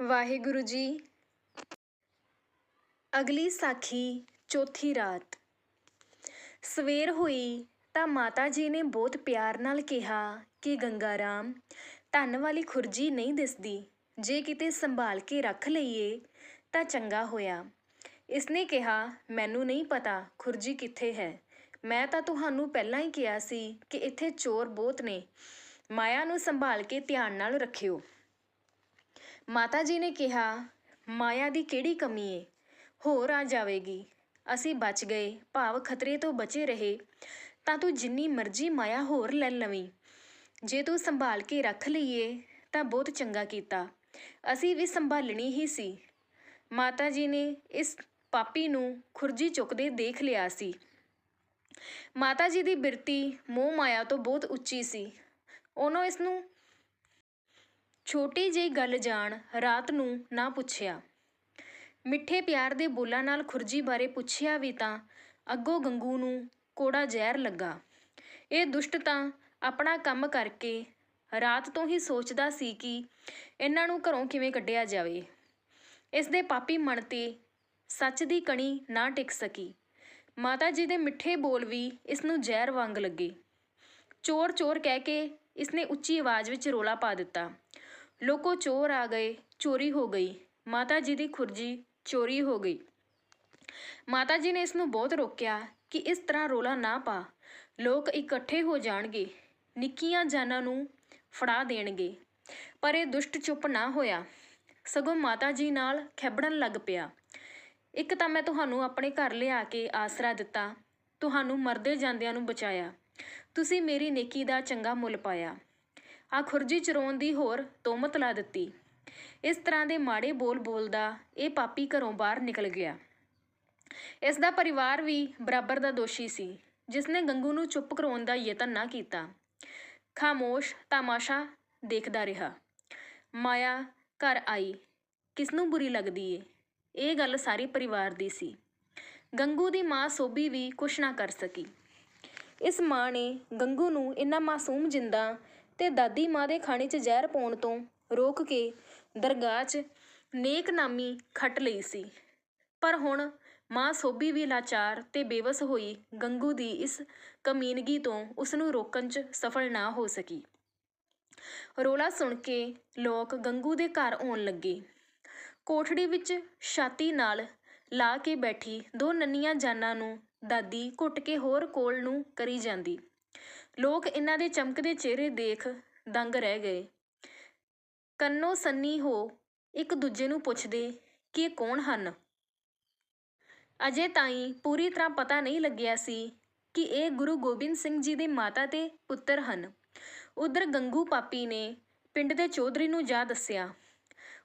ਵਾਹਿਗੁਰੂ ਜੀ। ਅਗਲੀ ਸਾਖੀ, ਚੌਥੀ ਰਾਤ। ਸਵੇਰ ਹੋਈ ਤਾਂ ਮਾਤਾ ਜੀ ਨੇ ਬਹੁਤ ਪਿਆਰ ਨਾਲ ਕਿਹਾ ਕਿ ਗੰਗਾ ਰਾਮ, ਧਨ ਵਾਲੀ ਖੁਰਜੀ ਨਹੀਂ ਦਿਸਦੀ। ਜੇ ਕਿਤੇ ਸੰਭਾਲ ਕੇ ਰੱਖ ਲਈਏ ਤਾਂ ਚੰਗਾ ਹੋਇਆ। ਇਸਨੇ ਕਿਹਾ, ਮੈਨੂੰ ਨਹੀਂ ਪਤਾ ਖੁਰਜੀ ਕਿੱਥੇ ਹੈ। ਮੈਂ ਤਾਂ ਤੁਹਾਨੂੰ ਪਹਿਲਾਂ ਹੀ ਕਿਹਾ ਸੀ ਕਿ ਇੱਥੇ ਚੋਰ ਬਹੁਤ ਨੇ। ਮਾਇਆ ਨੂੰ ਸੰਭਾਲ ਕੇ ਧਿਆਨ ਨਾਲ ਰੱਖਿਓ। ਮਾਤਾ ਜੀ ਨੇ ਕਿਹਾ, ਮਾਇਆ ਦੀ ਕਿਹੜੀ ਕਮੀ ਏ? ਹੋਰ ਆ ਜਾਵੇਗੀ। ਅਸੀਂ ਬਚ ਗਏ, ਭਾਵ ਖਤਰੇ ਤੋਂ ਬਚੇ ਰਹੇ। ਤਾਂ ਤੂੰ ਜਿੰਨੀ ਮਰਜ਼ੀ ਮਾਇਆ ਹੋਰ ਲੈ ਲਵੀਂ। ਜੇ ਤੂੰ ਸੰਭਾਲ ਕੇ ਰੱਖ ਲਈਏ, ਤਾਂ ਬਹੁਤ ਚੰਗਾ ਕੀਤਾ। ਅਸੀਂ ਵੀ ਸੰਭਾਲਣੀ ਹੀ ਸੀ। ਮਾਤਾ ਜੀ ਨੇ ਇਸ ਪਾਪੀ ਨੂੰ ਖੁਰਜੀ ਚੁੱਕਦੇ ਦੇਖ ਲਿਆ ਸੀ। ਮਾਤਾ ਜੀ ਦੀ ਬਿਰਤੀ ਮੋਹ ਮਾਇਆ ਤੋਂ ਬਹੁਤ ਉੱਚੀ ਸੀ। ਉਹਨੋਂ ਇਸ ਨੂੰ ਛੋਟੀ ਜਿਹੀ ਗੱਲ ਜਾਣ, ਰਾਤ ਨੂੰ ਨਾ ਪੁੱਛਿਆ। ਮਿੱਠੇ ਪਿਆਰ ਦੇ ਬੋਲਾਂ ਨਾਲ ਖੁਰਜੀ ਬਾਰੇ ਪੁੱਛਿਆ ਵੀ ਤਾਂ ਅੱਗੋਂ ਗੰਗੂ ਨੂੰ ਕੋੜਾ ਜ਼ਹਿਰ ਲੱਗਾ। ਇਹ ਦੁਸ਼ਟ ਤਾਂ ਆਪਣਾ ਕੰਮ ਕਰਕੇ ਰਾਤ ਤੋਂ ਹੀ ਸੋਚਦਾ ਸੀ ਕਿ ਇਹਨਾਂ ਨੂੰ ਘਰੋਂ ਕਿਵੇਂ ਕੱਢਿਆ ਜਾਵੇ। ਇਸ ਦੇ ਪਾਪੀ ਮਨ ਤੇ ਸੱਚ ਦੀ ਕਣੀ ਨਾ ਟਿਕ ਸਕੀ। ਮਾਤਾ ਜੀ ਦੇ ਮਿੱਠੇ ਬੋਲ ਵੀ ਇਸ ਨੂੰ ਜ਼ਹਿਰ ਵਾਂਗ ਲੱਗੇ। ਚੋਰ ਚੋਰ ਕਹਿ ਕੇ ਇਸਨੇ ਉੱਚੀ ਆਵਾਜ਼ ਵਿੱਚ ਰੋਲਾ ਪਾ ਦਿੱਤਾ। ਲੋਕੋ ਚੋਰ ਆ ਗਏ, ਚੋਰੀ ਹੋ ਗਈ। ਮਾਤਾ ਜੀ ਦੀ ਖੁਰਜੀ ਚੋਰੀ ਹੋ ਗਈ। ਮਾਤਾ ਜੀ ਨੇ ਇਸ ਨੂੰ ਬਹੁਤ ਰੋਕਿਆ ਕਿ ਇਸ ਤਰ੍ਹਾਂ ਰੋਲਾ ਨਾ ਪਾ। ਲੋਕ ਇਕੱਠੇ ਹੋ ਜਾਣਗੇ, ਨਿੱਕੀਆਂ ਜਾਨਾਂ ਨੂੰ ਫੜਾ ਦੇਣਗੇ। ਪਰ ਇਹ ਦੁਸ਼ਟ ਚੁੱਪ ਨਾ ਹੋਇਆ। ਸਗੋਂ ਮਾਤਾ ਜੀ ਨਾਲ ਖੈਬੜਨ ਲੱਗ ਪਿਆ। ਇੱਕ ਤਾਂ ਮੈਂ ਤੁਹਾਨੂੰ ਆਪਣੇ ਘਰ ਲਿਆ ਕੇ ਆਸਰਾ ਦਿੱਤਾ, ਤੁਹਾਨੂੰ ਮਰਦੇ ਜਾਂਦਿਆਂ ਨੂੰ ਬਚਾਇਆ। ਤੁਸੀਂ ਮੇਰੀ ਨੇਕੀ ਦਾ ਚੰਗਾ ਮੁੱਲ ਪਾਇਆ। ਆ ਖੁਰਜੀ ਚਰਾਉਣ ਦੀ ਹੋਰ ਤੋਮਤ ਲਾ ਦਿੱਤੀ। ਇਸ ਤਰ੍ਹਾਂ ਦੇ ਮਾੜੇ ਬੋਲ ਬੋਲਦਾ ਇਹ ਪਾਪੀ ਘਰੋਂ ਬਾਹਰ ਨਿਕਲ ਗਿਆ। ਇਸ ਦਾ ਪਰਿਵਾਰ ਵੀ ਬਰਾਬਰ ਦਾ ਦੋਸ਼ੀ ਸੀ, ਜਿਸ ਨੇ ਗੰਗੂ ਨੂੰ ਚੁੱਪ ਕਰਾਉਣ ਦਾ ਯਤਨ ਨਾ ਕੀਤਾ। ਖਾਮੋਸ਼ ਤਮਾਸ਼ਾ ਦੇਖਦਾ ਰਿਹਾ। ਮਾਇਆ ਘਰ ਆਈ ਕਿਸ ਨੂੰ ਬੁਰੀ ਲੱਗਦੀ ਏ? ਇਹ ਗੱਲ ਸਾਰੇ ਪਰਿਵਾਰ ਦੀ ਸੀ। ਗੰਗੂ ਦੀ ਮਾਂ ਸੋਭੀ ਵੀ ਕੁਛ ਨਾ ਕਰ ਸਕੀ। ਇਸ ਮਾਂ ਨੇ ਗੰਗੂ ਨੂੰ ਇੰਨਾ ਮਾਸੂਮ ਜਿੰਦਾ ਤੇ ਦਾਦੀ ਮਾਂ ਦੇ ਖਾਣੇ 'ਚ ਜ਼ਹਿਰ ਪਾਉਣ ਤੋਂ ਰੋਕ ਕੇ ਦਰਗਾਹ 'ਚ ਨੇਕ ਨਾਮੀ ਖੱਟ ਲਈ ਸੀ। ਪਰ ਹੁਣ ਮਾਂ ਸੋਭੀ ਵੀ ਲਾਚਾਰ ਤੇ ਬੇਵਸ ਹੋਈ ਗੰਗੂ ਦੀ ਇਸ ਕਮੀਨਗੀ ਤੋਂ ਉਸ ਨੂੰ ਰੋਕਣ 'ਚ ਸਫਲ ਨਾ ਹੋ ਸਕੀ। ਰੋਲਾ ਸੁਣ ਕੇ ਲੋਕ ਗੰਗੂ ਦੇ ਘਰ ਆਉਣ ਲੱਗੇ। ਕੋਠੜੀ ਵਿੱਚ ਛਾਤੀ ਨਾਲ ਲਾ ਕੇ ਬੈਠੀ ਦੋ ਨੰਨੀਆਂ ਜਾਨਾਂ ਨੂੰ ਦਾਦੀ ਘੁੱਟ ਕੇ ਹੋਰ ਕੋਲ ਨੂੰ ਕਰੀ ਜਾਂਦੀ। ਲੋਕ ਇਹਨਾਂ ਦੇ ਚਮਕਦੇ ਚਿਹਰੇ ਦੇਖ ਦੰਗ ਰਹਿ ਗਏ। ਕੰਨੋ ਸੰਨੀ ਹੋ ਇੱਕ ਦੂਜੇ ਨੂੰ ਪੁੱਛਦੇ ਕਿ ਇਹ ਕੌਣ ਹਨ? ਅਜੇ ਤਾਈਂ ਪੂਰੀ ਤਰ੍ਹਾਂ ਪਤਾ ਨਹੀਂ ਲੱਗਿਆ ਸੀ ਕਿ ਇਹ ਗੁਰੂ ਗੋਬਿੰਦ ਸਿੰਘ ਜੀ ਦੇ ਮਾਤਾ ਤੇ ਪੁੱਤਰ ਹਨ। ਉਧਰ ਗੰਗੂ ਪਾਪੀ ਨੇ ਪਿੰਡ ਦੇ ਚੌਧਰੀ ਨੂੰ ਜਾ ਦੱਸਿਆ।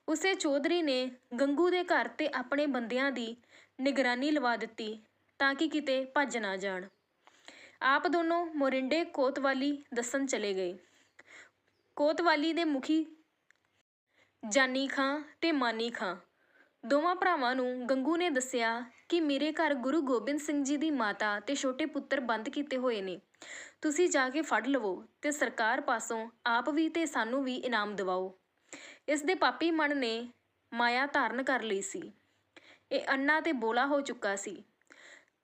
ਉਸੇ ਚੌਧਰੀ ਨੇ ਗੰਗੂ ਦੇ ਘਰ ਤੇ ਆਪਣੇ ਬੰਦਿਆਂ ਦੀ ਨਿਗਰਾਨੀ ਲਵਾ ਦਿੱਤੀ ਤਾਂ ਕਿ ਕਿਤੇ ਭੱਜ ਨਾ ਜਾਣ। ਆਪ ਦੋਨੋਂ ਮੋਰਿੰਡੇ ਕੋਤਵਾਲੀ ਦੱਸਣ ਚਲੇ ਗਏ। ਕੋਤਵਾਲੀ ਦੇ ਮੁਖੀ ਜਾਨੀ ਖਾਂ ਤੇ ਮਾਨੀ ਖਾਂ। ਦੋਵਾਂ ਭਰਾਵਾਂ ਨੂੰ ਗੰਗੂ ਨੇ ਦੱਸਿਆ ਕਿ ਮੇਰੇ ਘਰ ਗੁਰੂ ਗੋਬਿੰਦ ਸਿੰਘ ਜੀ ਦੀ ਮਾਤਾ ਤੇ ਛੋਟੇ ਪੁੱਤਰ ਬੰਦ ਕੀਤੇ ਹੋਏ ਨੇ। ਤੁਸੀਂ ਜਾ ਕੇ ਫੜ ਲਵੋ ਤੇ ਸਰਕਾਰ ਪਾਸੋਂ ਆਪ ਵੀ ਤੇ ਸਾਨੂੰ ਵੀ ਇਨਾਮ ਦਿਵਾਓ। ਇਸ ਦੇ ਪਾਪੀ ਮਨ ਨੇ ਮਾਇਆ ਧਾਰਨ ਕਰ ਲਈ ਸੀ। ਇਹ ਅੰਨਾ ਤੇ ਬੋਲਾ ਹੋ ਚੁੱਕਾ ਸੀ।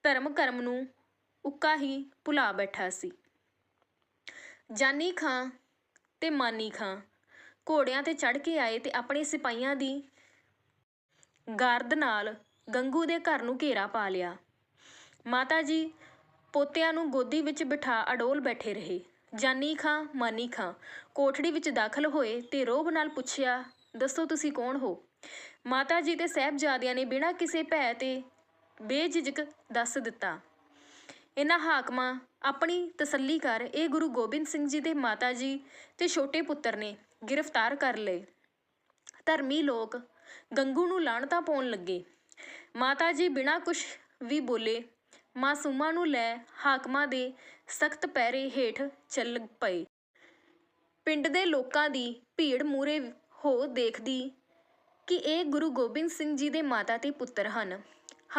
ਧਰਮ ਕਰਮ ਨੂੰ ਉੱਕਾ ਹੀ ਭੁਲਾ ਬੈਠਾ ਸੀ। ਜਾਨੀ ਖਾਂ ਤੇ ਮਾਨੀ ਖਾਂ, ਘੋੜਿਆਂ ਤੇ ਚੜ ਕੇ ਆਏ ਤੇ ਆਪਣੇ ਸਿਪਾਹੀਆਂ ਦੀ ਗਾਰਦ ਨਾਲ ਗੰਗੂ ਦੇ ਘਰ ਨੂੰ ਘੇਰਾ ਪਾ ਲਿਆ। ਮਾਤਾ ਜੀ ਪੋਤਿਆਂ ਨੂੰ ਗੋਦੀ ਵਿੱਚ ਬਿਠਾ ਅਡੋਲ ਬੈਠੇ ਰਹੇ। ਜਾਨੀ ਖਾਂ, ਮਾਨੀ ਖਾਂ, ਕੋਠੜੀ ਵਿੱਚ ਦਾਖਲ ਹੋਏ ਤੇ ਰੋਬ ਨਾਲ ਪੁੱਛਿਆ, ਦੱਸੋ ਤੁਸੀਂ ਕੌਣ ਹੋ? ਮਾਤਾ ਜੀ ਤੇ ਸਾਹਿਬਜ਼ਾਦਿਆਂ ਨੇ ਬਿਨਾਂ ਕਿਸੇ ਭੈ ਤੇ ਬੇਝਿਜਕ ਦੱਸ ਦਿੱਤਾ ਇਹਨਾਂ ਹਾਕਮਾਂ ਆਪਣੀ ਤਸੱਲੀ ਕਰ ਇਹ ਗੁਰੂ ਗੋਬਿੰਦ ਸਿੰਘ ਜੀ ਦੇ ਮਾਤਾ ਜੀ ਤੇ ਛੋਟੇ ਪੁੱਤਰ ਨੇ ਗ੍ਰਿਫਤਾਰ ਕਰ ਲਏ। ਧਰਮੀ ਲੋਕ ਗੰਗੂ ਨੂੰ ਲਾਣਤਾ ਪਾਉਣ ਲੱਗੇ। ਮਾਤਾ ਜੀ ਬਿਨਾਂ ਕੁਛ ਵੀ ਬੋਲੇ ਮਾਸੂਮਾਂ ਨੂੰ ਲੈ ਹਾਕਮਾਂ ਦੇ ਸਖਤ ਪੈਰੇ ਹੇਠ ਚੱਲ ਪਏ। ਪਿੰਡ ਦੇ ਲੋਕਾਂ ਦੀ ਭੀੜ ਮੂਰੇ ਹੋ ਦੇਖਦੀ ਕਿ ਇਹ ਗੁਰੂ ਗੋਬਿੰਦ ਸਿੰਘ ਜੀ ਦੇ ਮਾਤਾ ਤੇ ਪੁੱਤਰ ਹਨ।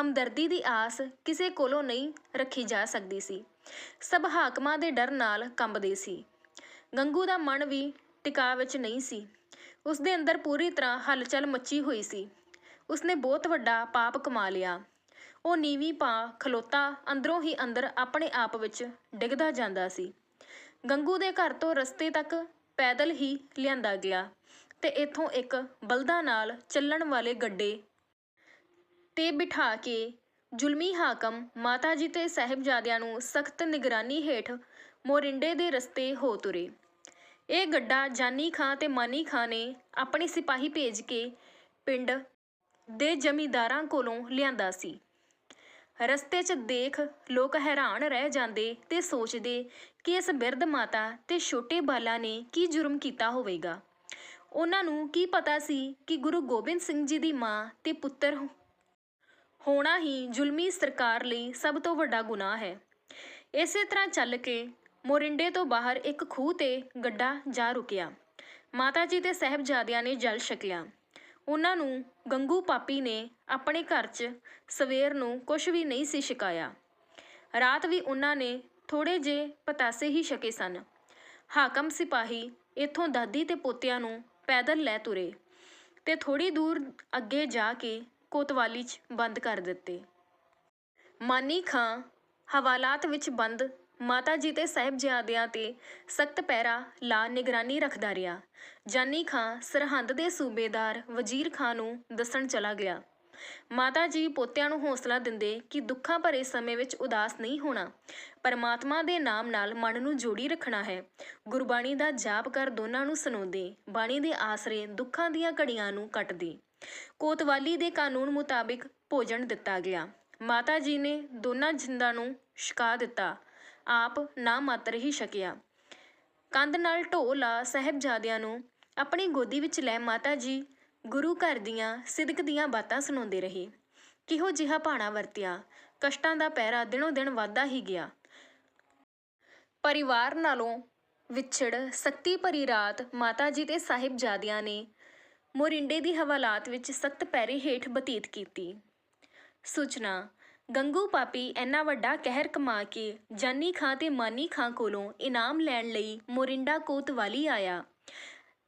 ਹਮਦਰਦੀ ਦੀ ਆਸ ਕਿਸੇ ਕੋਲੋਂ ਨਹੀਂ ਰੱਖੀ ਜਾ ਸਕਦੀ ਸੀ। ਸਭ ਹਾਕਮਾਂ ਦੇ ਡਰ ਨਾਲ ਕੰਬਦੇ ਸੀ। ਗੰਗੂ ਦਾ ਮਨ ਵੀ ਟਿਕਾ ਵਿੱਚ ਨਹੀਂ ਸੀ। ਉਸ ਦੇ ਅੰਦਰ ਪੂਰੀ ਤਰ੍ਹਾਂ ਹਲਚਲ ਮੱਚੀ ਹੋਈ ਸੀ। ਉਸਨੇ ਬਹੁਤ ਵੱਡਾ ਪਾਪ ਕਮਾ ਲਿਆ। ਉਹ ਨੀਵੀਂ ਪਾ ਖਲੋਤਾ ਅੰਦਰੋਂ ਹੀ ਅੰਦਰ ਆਪਣੇ ਆਪ ਵਿੱਚ ਡਿੱਗਦਾ ਜਾਂਦਾ ਸੀ। ਗੰਗੂ ਦੇ ਘਰ ਤੋਂ ਰਸਤੇ ਤੱਕ ਪੈਦਲ ਹੀ ਲਿਆਂਦਾ ਗਿਆ ਤੇ ਇੱਥੋਂ ਇੱਕ ਬਲਦਾਂ ਨਾਲ ਚੱਲਣ ਵਾਲੇ ਗੱਡੇ ਤੇ ਬਿਠਾ ਕੇ ਜ਼ੁਲਮੀ ਹਾਕਮ ਮਾਤਾ ਜੀ ਤੇ ਸਾਹਿਬਜ਼ਾਦਿਆਂ ਨੂੰ ਸਖਤ ਨਿਗਰਾਨੀ ਹੇਠ ਮੋਰਿੰਡੇ ਦੇ ਰਸਤੇ ਹੋ ਤੁਰੇ। ਇਹ ਗੱਡਾ ਜਾਨੀ ਖਾਂ ਤੇ ਮਾਨੀ ਖਾਂ ਨੇ ਆਪਣੇ ਸਿਪਾਹੀ ਭੇਜ ਕੇ ਪਿੰਡ ਦੇ ਜ਼ਮੀਂਦਾਰਾਂ ਕੋਲੋਂ ਲਿਆਂਦਾ ਸੀ। ਰਸਤੇ 'ਚ ਦੇਖ ਲੋਕ ਹੈਰਾਨ ਰਹਿ ਜਾਂਦੇ ਤੇ ਸੋਚਦੇ ਕਿ ਇਸ ਬਿਰਧ ਮਾਤਾ ਤੇ ਛੋਟੇ ਬਾਲਾ ਨੇ ਕੀ ਜੁਰਮ ਕੀਤਾ ਹੋਵੇਗਾ। ਉਹਨਾਂ ਨੂੰ ਕੀ ਪਤਾ ਸੀ ਕਿ ਗੁਰੂ ਗੋਬਿੰਦ ਸਿੰਘ ਜੀ ਦੀ ਮਾਂ ਤੇ ਪੁੱਤਰ ਹੋਣਾ ਹੀ ਜ਼ੁਲਮੀ ਸਰਕਾਰ ਲਈ ਸਭ ਤੋਂ ਵੱਡਾ ਗੁਨਾਹ ਹੈ। ਇਸੇ ਤਰ੍ਹਾਂ ਚੱਲ ਕੇ ਮੋਰਿੰਡੇ ਤੋਂ ਬਾਹਰ ਇੱਕ ਖੂਹ ਤੇ ਗੱਡਾ ਜਾ ਰੁਕਿਆ। ਮਾਤਾ ਜੀ ਤੇ ਸਾਹਿਬਜ਼ਾਦਿਆਂ ਨੇ ਜਲ ਛਕਿਆ। ਉਹਨਾਂ ਨੂੰ ਗੰਗੂ ਪਾਪੀ ਨੇ ਆਪਣੇ ਘਰ 'ਚ ਸਵੇਰ ਨੂੰ ਕੁਝ ਵੀ ਨਹੀਂ ਸੀ ਛਕਾਇਆ। ਰਾਤ ਵੀ ਉਹਨਾਂ ਨੇ ਥੋੜੇ ਜੇ ਪਤਾਸੇ ਹੀ ਛਕੇ ਸਨ। ਹਾਕਮ ਸਿਪਾਹੀ ਇੱਥੋਂ ਦਾਦੀ ਤੇ ਪੋਤਿਆਂ ਨੂੰ ਪੈਦਲ ਲੈ ਤੁਰੇ ਤੇ ਥੋੜੀ ਦੂਰ ਅੱਗੇ ਜਾ ਕੇ ਕੋਤਵਾਲੀ 'ਚ ਬੰਦ ਕਰ ਦਿੱਤੇ। ਮਾਨੀ ਖਾਂ ਹਵਾਲਾਤ ਵਿੱਚ ਬੰਦ, ਮਾਤਾ ਜੀ ਤੇ ਸਾਹਿਬਜ਼ਾਦਿਆਂ ਤੇ ਸਖਤ ਪਹਿਰਾ ਲਾ ਨਿਗਰਾਨੀ ਰੱਖਦਾ ਰਿਹਾ। ਜਾਨੀ ਖਾਂ ਸਰਹੰਦ ਦੇ ਸੂਬੇਦਾਰ ਵਜ਼ੀਰ ਖਾਂ ਨੂੰ ਦੱਸਣ ਚਲਾ ਗਿਆ। ਮਾਤਾ ਜੀ ਪੋਤਿਆਂ ਨੂੰ ਹੌਸਲਾ ਦਿੰਦੇ ਕਿ ਦੁੱਖਾਂ ਭਰੇ ਸਮੇਂ ਵਿੱਚ ਉਦਾਸ ਨਹੀਂ ਹੋਣਾ, ਪਰਮਾਤਮਾ ਦੇ ਨਾਮ ਨਾਲ ਮਨ ਨੂੰ ਜੋੜੀ ਰੱਖਣਾ ਹੈ। ਗੁਰਬਾਣੀ ਦਾ ਜਾਪ ਕਰ ਦੋਨਾਂ ਨੂੰ ਸੁਣਾਉਂਦੇ, ਬਾਣੀ ਦੇ ਆਸਰੇ ਦੁੱਖਾਂ ਦੀਆਂ ਘੜੀਆਂ ਨੂੰ ਕੱਟਦੇ। ਕੋਤਵਾਲੀ ਦੇ ਕਾਨੂੰਨ ਮੁਤਾਬਿਕ ਭੋਜਨ ਦਿੱਤਾ ਗਿਆ। ਮਾਤਾ ਜੀ ਨੇ ਦੋਨਾਂ ਜਿੰਦਾਂ ਨੂੰ ਛਕਾ ਦਿੱਤਾ। ਆਪ ਨਾ ਮਾਤਰ ਹੀ ਛਕਿਆ। ਕੰਧ ਨਾਲ ਢੋ ਲਾ ਸਾਹਿਬਜ਼ਾਦਿਆਂ ਨੂੰ ਆਪਣੀ ਗੋਦੀ ਵਿੱਚ ਲੈ ਮਾਤਾ ਜੀ ਗੁਰੂ ਘਰ ਦੀਆਂ ਸਿਦਕ ਦੀਆਂ ਬਾਤਾਂ ਸੁਣਾਉਂਦੇ ਰਹੇ। ਕਿਹੋ ਜਿਹਾ ਭਾਣਾ ਵਰਤਿਆ। ਕਸ਼ਟਾਂ ਦਾ ਪਹਿਰਾ ਦਿਨੋਂ ਦਿਨ ਵੱਧਦਾ ਹੀ ਗਿਆ। ਪਰਿਵਾਰ ਨਾਲੋਂ ਵਿਛੜ ਸਖਤੀ ਭਰੀ ਰਾਤ ਮਾਤਾ ਜੀ ਤੇ ਸਾਹਿਬਜ਼ਾਦਿਆਂ ਨੇ ਮੋਰਿੰਡੇ ਦੀ ਹਵਾਲਾਤ ਵਿੱਚ ਸਖਤ ਪੈਰੇ ਹੇਠ ਬਤੀਤ ਕੀਤੀ। ਸੂਚਨਾ, ਗੰਗੂ ਪਾਪੀ ਇੰਨਾ ਵੱਡਾ ਕਹਿਰ ਕਮਾ ਕੇ ਜਾਨੀ ਖਾਂ ਤੇ ਮਾਨੀ ਖਾਂ ਕੋਲੋਂ ਇਨਾਮ ਲੈਣ ਲਈ ਮੋਰਿੰਡਾ ਕੋਤਵਾਲੀ ਆਇਆ,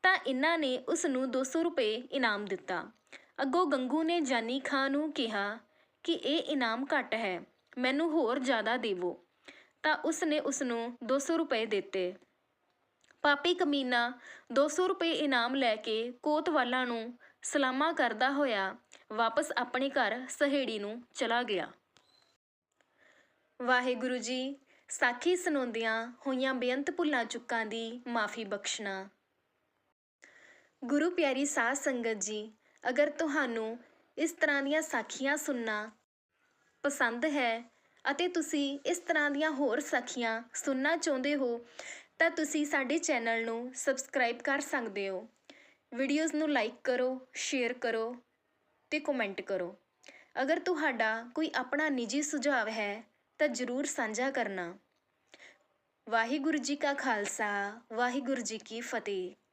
ਤਾਂ ਇਹਨਾਂ ਨੇ ਉਸ ਨੂੰ 200 ਰੁਪਏ ਇਨਾਮ ਦਿੱਤਾ। ਅੱਗੋਂ ਗੰਗੂ ਨੇ ਜਾਨੀ ਖਾਂ ਨੂੰ ਕਿਹਾ ਕਿ ਇਹ ਇਨਾਮ ਘੱਟ ਹੈ, ਮੈਨੂੰ ਹੋਰ ਜ਼ਿਆਦਾ ਦੇਵੋ, ਤਾਂ ਉਸ ਨੇ ਉਸ ਨੂੰ 200 ਰੁਪਏ ਦਿੱਤੇ। ਪਾਪੀ ਕਮੀਨਾ 200 ਰੁਪਏ ਇਨਾਮ ਲੈ ਕੇ ਕੋਤਵਾਲਾਂ ਨੂੰ ਸਲਾਮਾ ਕਰਦਾ ਹੋਇਆ ਵਾਪਸ ਆਪਣੇ ਘਰ ਸਹੇੜੀ ਨੂੰ ਚਲਾ ਗਿਆ। ਵਾਹਿਗੁਰੂ ਜੀ, ਸਾਖੀ ਸੁਣਾਉਂਦਿਆਂ ਹੋਈਆਂ ਬੇਅੰਤ ਭੁੱਲਾਂ ਚੁੱਕਾਂ ਦੀ ਮਾਫੀ ਬਖਸ਼ਣਾ। ਗੁਰੂ ਪਿਆਰੀ ਸਾਧ ਸੰਗਤ ਜੀ, ਅਗਰ ਤੁਹਾਨੂੰ ਇਸ ਤਰ੍ਹਾਂ ਦੀਆਂ ਸਾਖੀਆਂ ਸੁਣਨਾ ਪਸੰਦ ਹੈ ਅਤੇ ਤੁਸੀਂ ਇਸ ਤਰ੍ਹਾਂ ਦੀਆਂ ਹੋਰ ਸਾਖੀਆਂ ਸੁਣਨਾ ਚਾਹੁੰਦੇ ਹੋ ਤਾਂ ਤੁਸੀਂ ਸਾਡੇ ਚੈਨਲ ਨੂੰ ਸਬਸਕ੍ਰਾਈਬ ਕਰ ਸਕਦੇ ਹੋ। ਵੀਡੀਓਜ਼ ਨੂੰ ਲਾਈਕ ਕਰੋ, ਸ਼ੇਅਰ ਕਰੋ ਤੇ ਕਮੈਂਟ ਕਰੋ। ਅਗਰ ਤੁਹਾਡਾ ਕੋਈ ਆਪਣਾ ਨਿੱਜੀ ਸੁਝਾਅ ਹੈ ਤਾਂ ਜ਼ਰੂਰ ਸਾਂਝਾ ਕਰਨਾ। ਵਾਹਿਗੁਰੂ ਜੀ ਕਾ ਖਾਲਸਾ, ਵਾਹਿਗੁਰੂ ਜੀ ਕੀ ਫਤਿਹ।